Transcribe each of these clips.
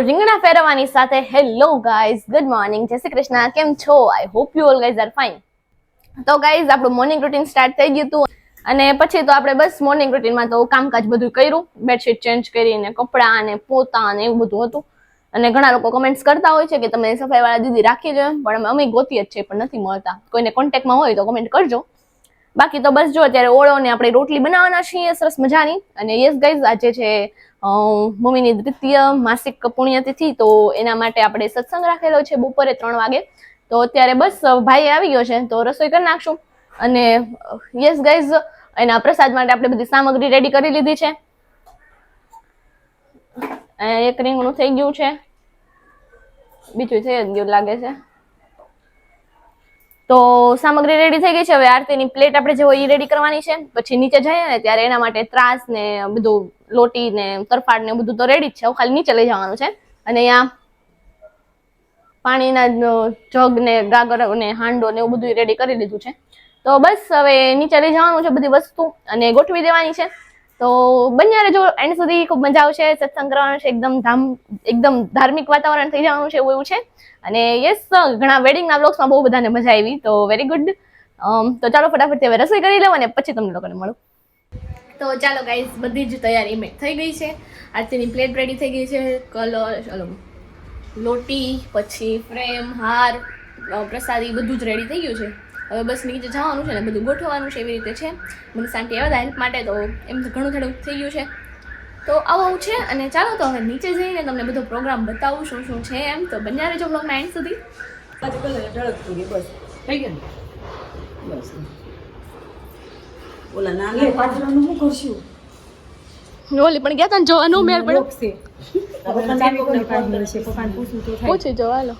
રીંગણા ફેરવવાની સાથે hello guys, good morning. જય શ્રી કૃષ્ણ. કેમ છો? I hope you all guys are fine તો ગાઈઝ, આપણું મોર્નિંગ રૂટીન સ્ટાર્ટ થઈ ગયું હતું. અને પછી તો આપણે બસ મોર્નિંગ રૂટીનમાં તો કામકાજ બધું કર્યું. બેડશીટ ચેન્જ કરીને કપડાં અને પોતા અને એવું બધું હતું. અને ઘણા લોકો કમેન્ટ્સ કરતા હોય છે કે તમે સફાઈવાળા દીદી રાખી જો પણ અમે ગોતી જ છે પણ નથી મળતા. કોઈને કોન્ટેક્ટમાં હોય તો કમેન્ટ કરજો. બાકી તો બસ જો અત્યારે ઓળો ને આપણે રોટલી બનાવવાના છીએ, સરસ મજાની. અને યસ ગાઈઝ આજે છે મમ્મીની દ્વિતીય માસિક પુણ્યતિથિ તો એના માટે આપણે સત્સંગ રાખેલો છે બપોરે ત્રણ વાગે. તો અત્યારે બસ ભાઈ આવી ગયો છે, તો રસોઈ કરી નાખશું. અને યસ ગાઈઝ એના પ્રસાદ માટે આપણે બધી સામગ્રી રેડી કરી લીધી છે. એક રીંગણું થઈ ગયું છે. બીજું થઈ જ ગયું લાગે છે. તો સામગ્રી રેડી થઈ ગઈ છે. હવે આરતીની પ્લેટ આપણે જે હોય એ રેડી કરવાની છે. પછી નીચે જઈએ ને ત્યારે એના માટે ત્રાસ ને બધું, લોટી ને તરફાડ ને બધું તો રેડી જ છે. ખાલી નીચે લઈ જવાનું છે. અને અહીંયા પાણીના જગ ને ગાગર ને હાંડો ને એવું બધું રેડી કરી લીધું છે. તો બસ હવે નીચે લઈ જવાનું છે બધી વસ્તુ અને ગોઠવી દેવાની છે. તો બન્યા રહેજો. એન્ડ સુધી ખૂબ મજા આવશે. સત્સંગ કરવાનો છે. એકદમ ધામ, એકદમ ધાર્મિક વાતાવરણ થઈ જવાનું છે એવું છે. અને યસ ઘણા વેડિંગના બ્લોગ્સમાં બહુ બધાને મજા આવી. તો વેરી ગુડ તો ચાલો ફટાફટ હવે રસોઈ કરી લઉં અને પછી તમને લોકોને મળું. તો ચાલો ગાઈઝ બધી જ તૈયારી મેં થઈ ગઈ છે. આરતીની પ્લેટ રેડી થઈ ગઈ છે. કલર ચલો, લોટી, પછી ફ્રેમ હાર પ્રસાદી બધું જ રેડી થઈ ગયું છે. હવે બસ નીચે જવાનું છે ને બધું ગોઠવવાનું છે એવી રીતે છે. મને શાંતિ આવ્યા હતા હેલ્પ માટે તો એમ તો ઘણું થોડું થઈ ગયું છે. તો આવું છે અને ચાલો તો હવે નીચે જઈને તમને બધો પ્રોગ્રામ બતાવું શું શું છે એમ. તો બન્યા રહેજો બ્લોગના એન્ડ સુધી. બસ. થઈ ગયું બસ. ઓલા નાના પાત્રનું શું કરશું? ઓલી પણ ગયા તા ને જોવાનું મેળ પડ્યો. પૂછી જો હાલો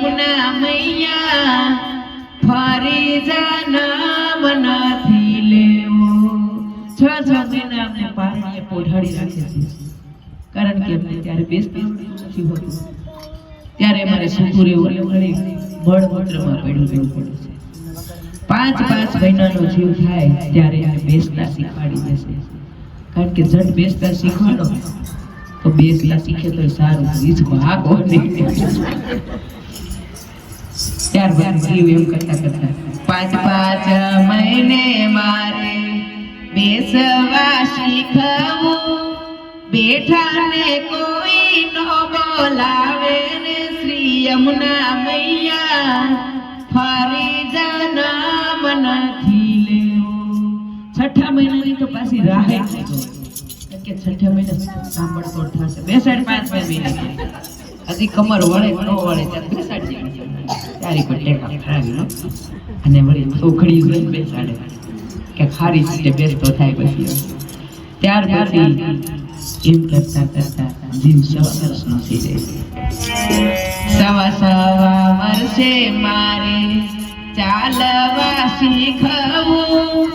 શ્રી મૈયા, ફરી જન્મ નથી લેવો. છ છ મહિના અમને પાણીએ પોઢાડી રાખે છે કારણ કે અમને ત્યારે બેસતી નથી હોતું. ત્યારે અમારે સુકુરે ઓલે ઘડી મળમૂત્રમાં પડ્યું જવું પડે છે. પાંચ પાંચ મહિનાનો જીવ થાય ત્યારે એને બેસતા શીખવાડી દેશે કારણ કે જડ બેસતા શીખવાડો તો બેસતા શીખે તો સારું. ભાગ ભાગો ત્યારબાદ જીવ એમ કરતા કરતા, પાંચ પાંચ મહિને મારે બેસવા શીખવું, બેઠાને કોઈ નો બોલાવે ને શ્રી યમુના મૈયા ફરી જન્મ નથી લેવો. છઠ્ઠા મહિનાની તો પાછી રાહે કે છઠ્ઠા મહિના સાંભળતો થશે? બેસાડ પાંચ મહિના હજી કમર વળે, ન વળે બેસાડી ત્યારે કોઈ ટેકા ખરાવી અને વળી ચોખડી લઈને બેસાડે. કે ખારી રીતે બેસતો થાય પછી ત્યાર પછી એમ કરતા કરતા જીવ સવા વર્ષનો થઈ જાય. સવા સવા વર્ષે મારે ચાલવા શીખવું.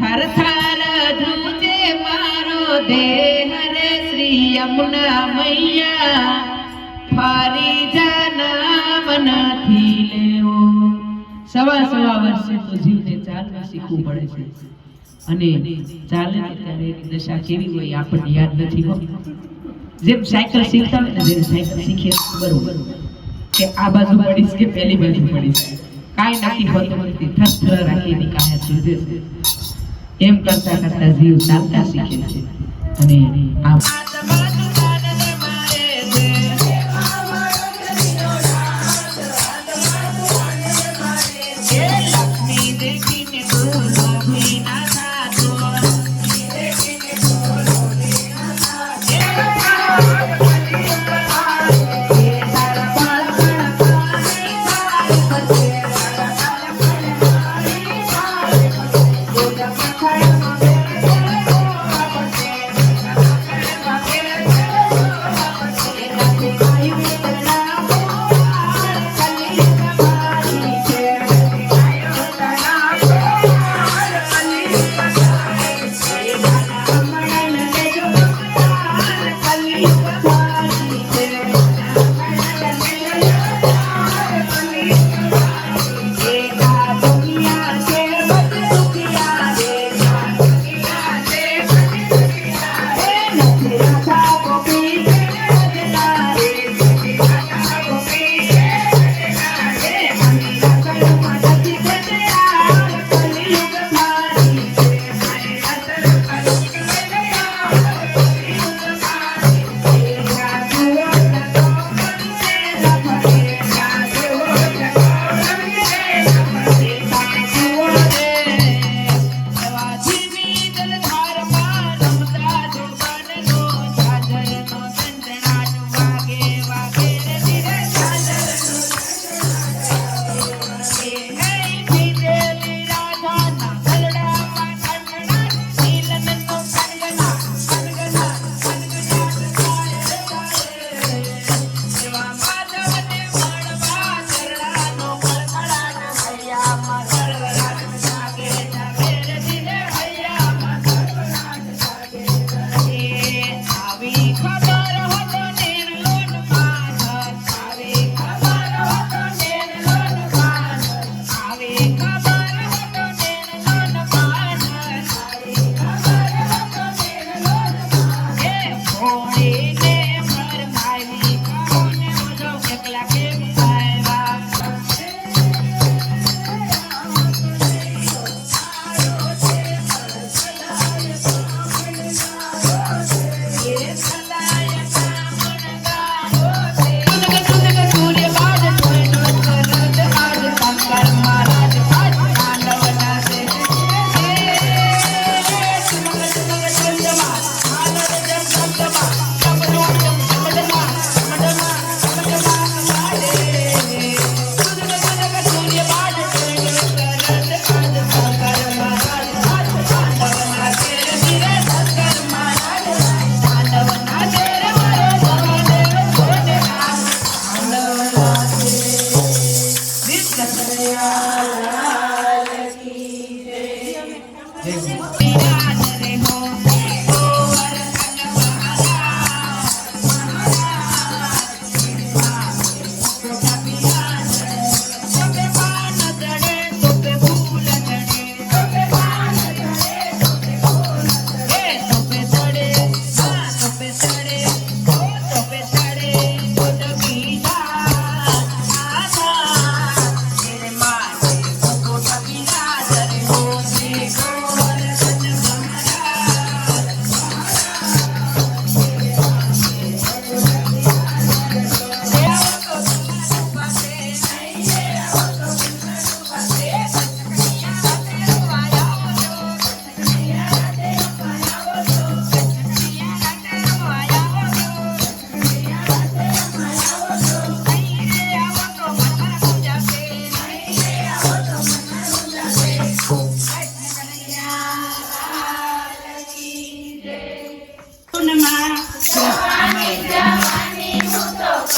થર થર ધ્રુજે મારો દેહ રે શ્રી યમુના મૈયા. ફરી નથી લેવો. સવા સવા વર્ષે તો જીવને ચાલવા શીખવું પડે છે. અને ચાલે ત્યારે દશા કેવી હોય આપણને યાદ નથી હો. જેમ સાયકલ શીખતા હોય ને જેમ સાયકલ શીખીએ બરોબર કે આ બાજુ પડીશ કે પેલી બાજુ પડીશ. કાંઈ નક્કી હોતું. નથી થર થર રાખી એની કાયા ચૂજે છે. એમ કરતા કરતા જીવ ચાલતા શીખે છે. અને આ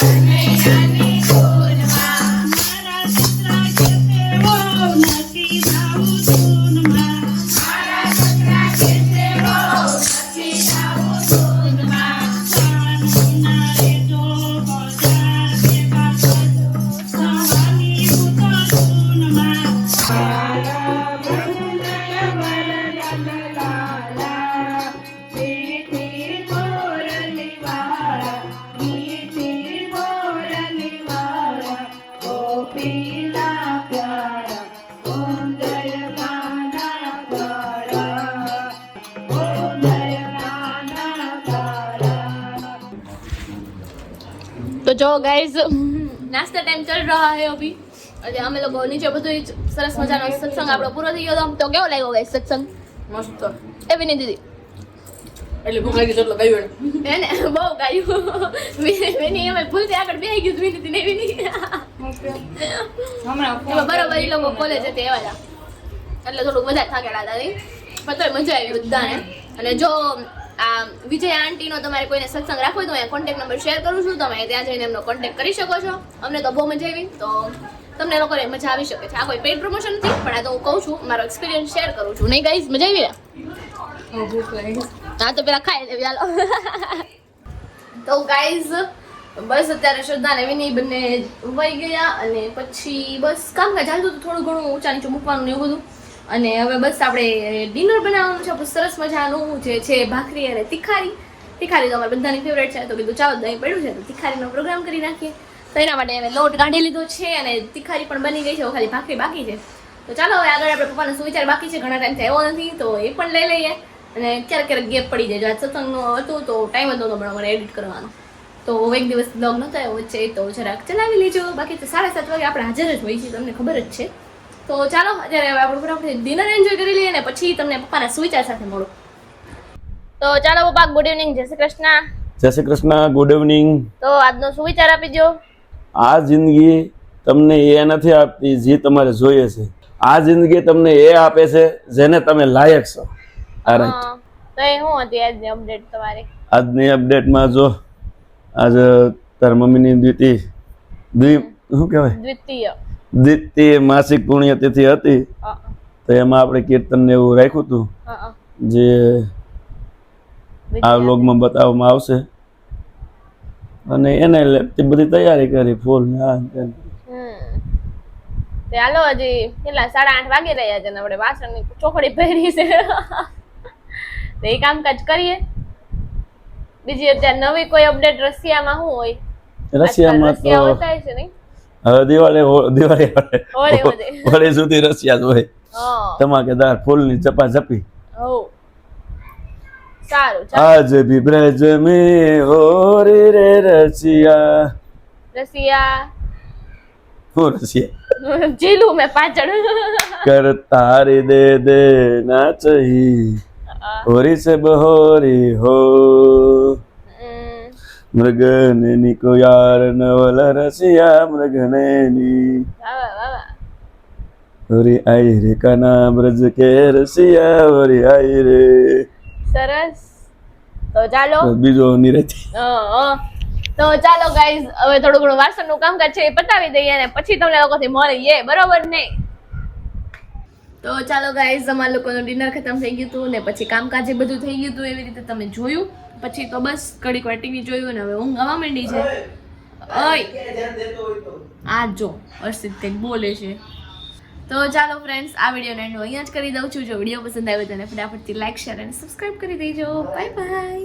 Amazing. ગાઈઝ નાસ્તા ટાઈમ ચલ રહા હે અભી. એટલે અમે લોકો નીચે બધું સરસ મજાનો સત્સંગ આપણો પૂરો થઈ ગયો હતો તો કેવો લાગ્યો ગાઈઝ સત્સંગ? મસ્ત. એવી નહીં દીદી. એટલે ભૂખ લાગી એટલે ગાયું એને. બહુ ગાયું. વિની અમે ભૂલથી આગળ બેહી ગયું વિની ને વિની હમણાં બરોબર એ લોકો કોલેજ હતી એવા હતા એટલે થોડુંક વધારે થાકેલા હતા. પણ તો મજા આવી બધાને. અને જો આ વિજય આંટીનો તમારે કોઈને સત્સંગ રાખવો તો અહીંયા કોન્ટેક્ટ નંબર શેર કરું છું. તમે ત્યાં જઈને એમનો કોન્ટેક્ટ કરી શકો છો. અમને તો બહુ મજા આવી. તો તમને લોકોને મજા આવી શકે છે. આ કોઈ પેડ પ્રમોશન નથી, પણ આ તો હું કહું છું, મારો એક્સપિરિયન્સ શેર કરું છું. નહીં ગાઈઝ મજા આવી હા, તો પેલા ખાઈ લેવી ચાલો તો ગાઈઝ બસ અત્યારે શ્રદ્ધા ને વિની બંને વહી ગયા અને પછી બસ કામકાજ ચાલતું હતું. થોડું ઘણું ઊંચા નીચું મૂકવાનું ને એવું બધું. અને હવે બસ આપણે ડિનર બનાવવાનું છે સરસ મજાનું જે છે, ભાખરી અને તિખારી. તિખારી તો અમારે બધાની ફેવરેટ છે, તો કીધું ચાલો દહીં પડ્યું છે, તો તિખારીનો પ્રોગ્રામ કરી નાખીએ. તો એના માટે હવે લોટ કાઢી લીધો છે અને તિખારી પણ બની ગઈ છે ખાલી ભાખરી બાકી છે. તો ચાલો હવે આગળ આપણે પપ્પાનો સુવિચાર બાકી છે, ઘણા ટાઈમથી આવ્યો નથી, તો એ પણ લઈ લઈએ. અને ક્યારેક ક્યારેક ગેપ પડી જાય, જો આજ સત્સંગનું હતું, તો ટાઈમ જ પણ અમારે એડિટ કરવાનો. તો એક દિવસ બ્લોગ નહોતો આવ્યો, વચ્ચે તો જરાક ચલાવી લેજો. બાકી તો સાડા સાત વાગે આપણે હાજર જ હોઈએ છીએ તમને ખબર જ છે. તો ચાલો અત્યારે હવે આપણે ડિનર એન્જોય કરી લઈએ ને પછી તમને પપ્પાના સુવિચાર સાથે મળો. તો ચાલો પપ્પા ગુડ ઇવનિંગ જય શ્રી કૃષ્ણ. જય શ્રી કૃષ્ણ ગુડ ઇવનિંગ તો આજનો સુવિચાર આપી દો આ જિંદગી તમને એ નથી આપતી જે તમારે જોઈએ છે. આ જિંદગી તમને એ આપે છે જેને તમે લાયક છો. આ રાઈટ તો એ શું હતી આજની અપડેટ તમારી? આજની અપડેટમાં જો આજ તાર મમ્મીની દ્વિતી દ્વિ શું કહેવાય? દ્વિતીય. દ્વિતીય માસિક પુણ્યતિથિ હતી. તો એમાં આપણે કીર્તન ને એવું રાખ્યું હતું. જે આ વ્લોગમાં બતાવવામાં આવશે. અને એને લગતી બધી તૈયારી કરી ફૂલ હાલો હજી કેટલા સાડા આઠ વાગી રહ્યા છે ને આપણે વાસણની ચોકડી પહેરી છે. તો એ કામકાજ કરીએ. બીજી અત્યારે નવી કોઈ અપડેટ રશિયામાં શું હોય? રશિયામાં તો છે નહીં? દિવાળી દિવાળી હોળી સુધી રસિયા જ હોય ધમાકેદાર ફૂલની ચપા ચપી આજ ભી બ્રજ મે હોરી રે રસિયા. રસિયા. હું રસિયા? જીલું મેં પાછળ. કરતા રે દે દે નાચહી. હોરી સે બહોરી હો. હમ. કોયાર નવલ રસિયા મૃગને ની વાહ વાહ વાહ વાહ. હોરી આઈ રે કના બ્રજ કે રસિયા હોરી આઈ રે સરસ તો ચાલો બીજો નિરતી હં, હં. તો ચાલો ગાઈઝ હવે થોડું ઘણું વાસણનું કામકાજ છે એ પતાવી દઈએ અને પછી તમને લોકોથી મળીએ બરોબર ને તો ચાલો ગાઈઝ અમારા લોકોનું ડિનર ખતમ થઈ ગયું હતું ને પછી કામકાજ બધું થઈ ગયું હતું એવી રીતે તમે જોયું. પછી તો બસ કડીક વાર ટીવી જોયું ને હવે ઊંઘ આવવા માંડી છે. ઓય! આ જો અર્ષિત કંઈક બોલે છે. તો ચાલો ફ્રેન્ડ્સ આ વિડીયોને એન્ડ અહીંયા જ કરી દઉં છું. જો વીડિયો પસંદ આવ્યો તો એને ફટાફટથી લાઈક શેર અને સબસ્ક્રાઈબ કરી દેજો. Bye bye